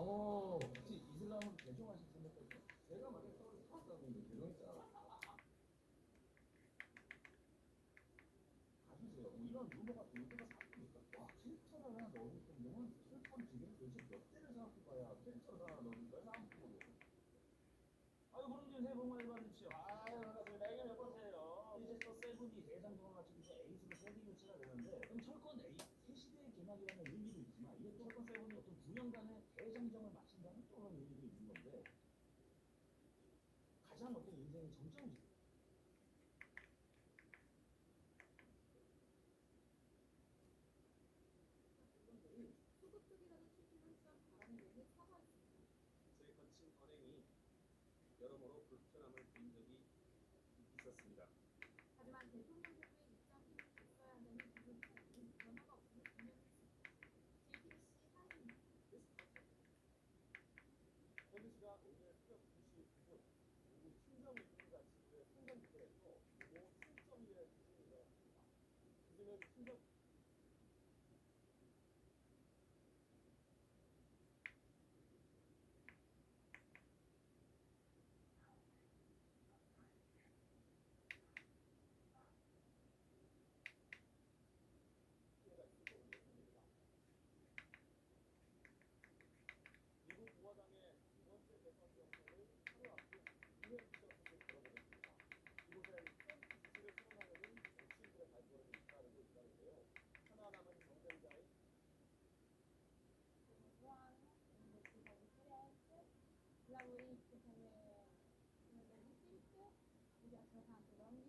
어, 혹시 이슬람을 개종하실. 뭐 개막이라는 의미도 있지만 이게 또 철권 세븐이 어떤 9년간의 대장정을 마친다는 또 그런 의미도 있는 건데 가장 어떤 인생의 정점이죠. 분들이 소극적이라는 출퇴근 시간 바람을 내는 사과했습니다. 저희 거친 언행이 여러모로 불편함을 준 적이 있었습니다. 하지만 대통령제도의 입장이 있어야 기존 사안은 변화가 없음을 분명했습니다. JTBC. 현지 시간 오늘 새벽 2시 9분 미국 친정 일부가 지구의 성전 기대에서 모 7.1의 지진이 일어났습니다. 지진은 친정 lavorate come, come mi piacciono tanto donne